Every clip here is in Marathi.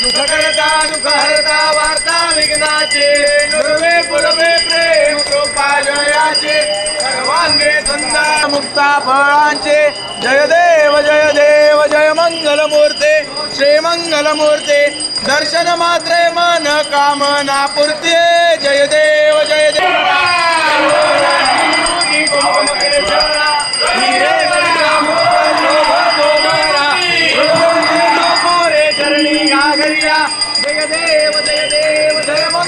सुखकर्ता दुःखहर्ता वार्ता विघ्नाचे नुरवे पुरवे प्रेम कृपा जयाचे सर्वांगे धंदा मुक्ता फळांचे जय देव जय देव जय मंगल मूर्ते श्रीमंगल मूर्ते दर्शन मात्रे मन कामना पूर्ती जय देव जय देव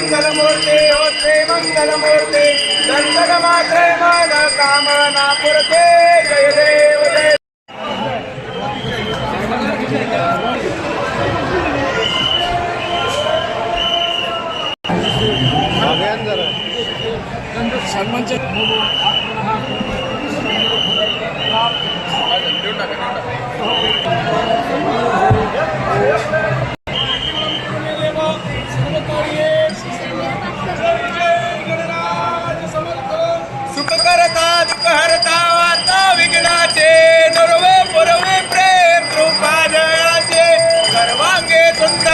मंगलमूर्ते होते मंगलमूर्ते. दंतक मात्रे मन कामना पुरते जय देव. सन्मानच्या contar.